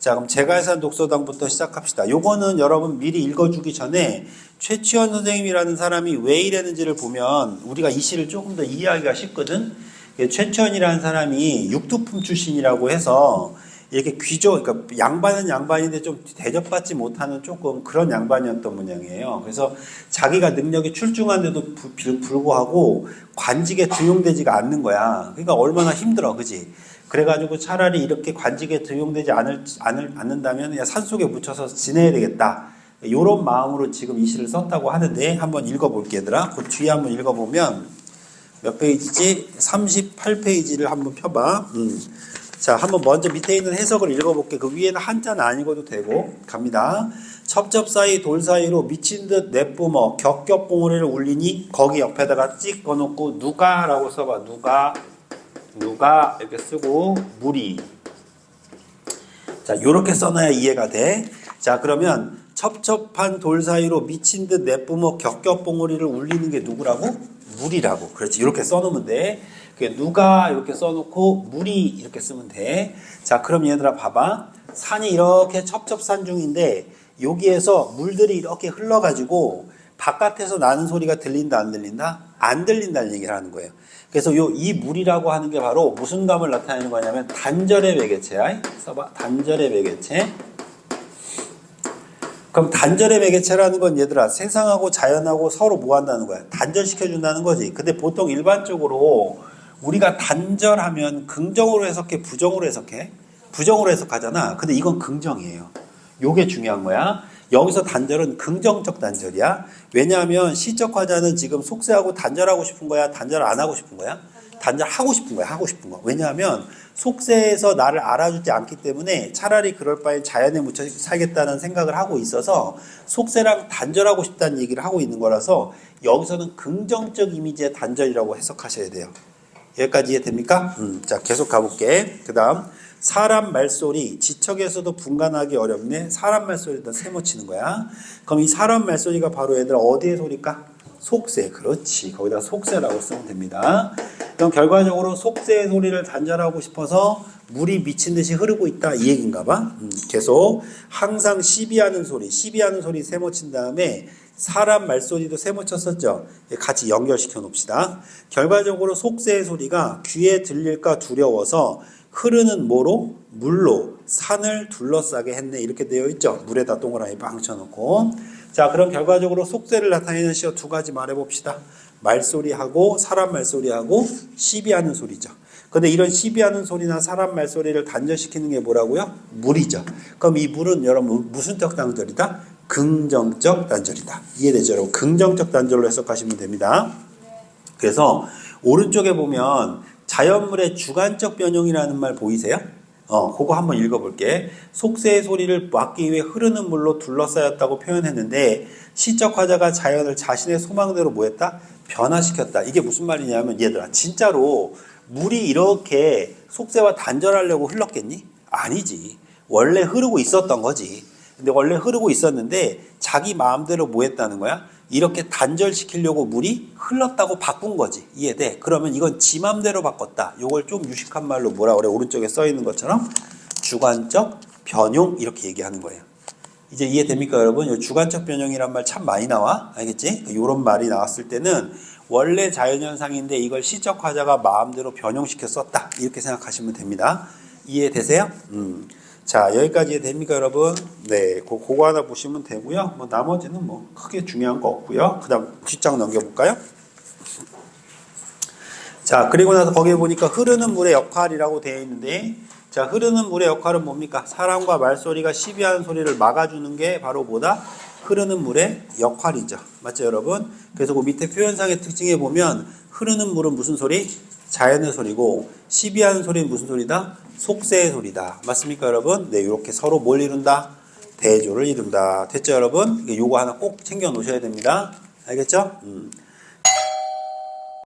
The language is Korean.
자, 그럼 제갈산 독서당부터 시작합시다. 요거는 여러분 미리 읽어주기 전에 최치원 선생님이라는 사람이 왜 이랬는지를 보면 우리가 이 시를 조금 더 이해하기가 쉽거든. 최치원이라는 사람이 육두품 출신이라고 해서 이렇게 귀족, 그러니까 양반은 양반인데 좀 대접받지 못하는 조금 그런 양반이었던 모양이에요. 그래서 자기가 능력이 출중한데도 불구하고 관직에 등용되지가 않는 거야. 그러니까 얼마나 힘들어, 그지? 그래가지고 차라리 이렇게 관직에 등용되지 않을, 않을, 않는다면 산속에 묻혀서 지내야 되겠다. 이런 마음으로 지금 이 시를 썼다고 하는데 한번 읽어볼게, 얘들아. 그 뒤에 한번 읽어보면 몇 페이지지? 38페이지를 한번 펴봐. 음. 자, 한번 먼저 밑에 있는 해석을 읽어볼게. 그 위에는 한자는 안 읽어도 되고 갑니다. 첩첩 사이 돌 사이로 미친 듯 내뿜어 격격봉오리를 울리니 거기 옆에다가 찍어놓고 누가라고 써봐. 누가 누가 이렇게 쓰고 무리. 자, 요렇게 써놔야 이해가 돼. 자, 그러면 첩첩한 돌 사이로 미친 듯 내뿜어 격격봉오리를 울리는 게 누구라고? 물이라고. 그렇지. 이렇게 써놓으면 돼. 그 누가 이렇게 써놓고 물이 이렇게 쓰면 돼. 자, 그럼 얘들아 봐봐. 산이 이렇게 첩첩산 중인데 여기에서 물들이 이렇게 흘러가지고 바깥에서 나는 소리가 들린다 안 들린다? 안 들린다는 얘기를 하는 거예요. 그래서 요 이 물이라고 하는 게 바로 무슨 감을 나타내는 거냐면 단절의 매개체야. 써봐. 단절의 매개체. 그럼 단절의 매개체라는 건 얘들아 세상하고 자연하고 서로 뭐 한다는 거야? 단절시켜 준다는 거지. 근데 보통 일반적으로 우리가 단절하면 긍정으로 해석해, 부정으로 해석해? 부정으로 해석하잖아. 근데 이건 긍정이에요. 요게 중요한 거야. 여기서 단절은 긍정적 단절이야. 왜냐하면 시적 화자는 지금 속세하고 단절하고 싶은 거야? 단절 안 하고 싶은 거야? 단절 하고 싶은 거야. 하고 싶은 거. 왜냐하면 속세에서 나를 알아주지 않기 때문에 차라리 그럴 바에 자연에 묻혀 살겠다는 생각을 하고 있어서 속세랑 단절하고 싶다는 얘기를 하고 있는 거라서 여기서는 긍정적 이미지의 단절이라고 해석하셔야 돼요. 여기까지 이해됩니까? 음, 자, 계속 가볼게. 그 다음, 사람 말소리, 지척에서도 분간하기 어렵네. 사람 말소리다 세모 치는 거야. 그럼 이 사람 말소리가 바로 얘들아 어디의 소리일까? 속세. 그렇지. 거기다 속세라고 쓰면 됩니다. 그럼 결과적으로 속세의 소리를 단절하고 싶어서 물이 미친 듯이 흐르고 있다. 이 얘기인가 봐. 음, 계속 항상 시비하는 소리, 시비하는 소리 세모친 다음에 사람 말소리도 세모쳤었죠. 같이 연결시켜 놓읍시다. 결과적으로 속세의 소리가 귀에 들릴까 두려워서 흐르는 모로 물로 산을 둘러싸게 했네 이렇게 되어 있죠. 물에다 동그라미 빵 쳐놓고 자 그럼 결과적으로 속세를 나타내는 시어 두 가지 말해봅시다. 말소리하고 사람 말소리하고 시비하는 소리죠. 근데 이런 시비하는 소리나 사람 말소리를 단절시키는 게 뭐라고요? 물이죠. 그럼 이 물은 여러분 무슨 적 단절이다? 긍정적 단절이다. 이해되죠? 여러분 긍정적 단절로 해석하시면 됩니다. 그래서 오른쪽에 보면 자연물의 주관적 변형이라는 말 보이세요? 어, 그거 한번 읽어볼게. 속세의 소리를 막기 위해 흐르는 물로 둘러싸였다고 표현했는데 시적 화자가 자연을 자신의 소망대로 뭐했다? 변화시켰다. 이게 무슨 말이냐면 얘들아 진짜로 물이 이렇게 속세와 단절하려고 흘렀겠니? 아니지. 원래 흐르고 있었던 거지. 근데 원래 흐르고 있었는데 자기 마음대로 뭐 했다는 거야? 이렇게 단절시키려고 물이 흘렀다고 바꾼 거지. 이해돼? 그러면 이건 지 맘대로 바꿨다. 이걸 좀 유식한 말로 뭐라 그래? 오른쪽에 써 있는 것처럼 주관적 변용 이렇게 얘기하는 거예요. 이제 이해됩니까, 여러분? 이 주관적 변형이란 말 참 많이 나와. 알겠지? 이런 말이 나왔을 때는 원래 자연현상인데 이걸 시적 화자가 마음대로 변형시켜 썼다. 이렇게 생각하시면 됩니다. 이해되세요? 음. 자, 여기까지 됩니까, 여러분? 네, 그, 그거 하나 보시면 되고요. 뭐, 나머지는 뭐, 크게 중요한 거 없고요. 그 다음, 뒷장 넘겨볼까요? 자, 그리고 나서 거기에 보니까 흐르는 물의 역할이라고 되어 있는데, 자, 흐르는 물의 역할은 뭡니까? 사람과 말소리가 시비하는 소리를 막아주는 게 바로 뭐다? 흐르는 물의 역할이죠. 맞죠, 여러분? 그래서 그 밑에 표현상의 특징에 보면, 흐르는 물은 무슨 소리? 자연의 소리고, 시비하는 소리는 무슨 소리다? 속세의 소리다. 맞습니까, 여러분? 네, 이렇게 서로 뭘 이룬다? 대조를 이룬다. 됐죠, 여러분? 요거 하나 꼭 챙겨 놓으셔야 됩니다. 알겠죠? 음.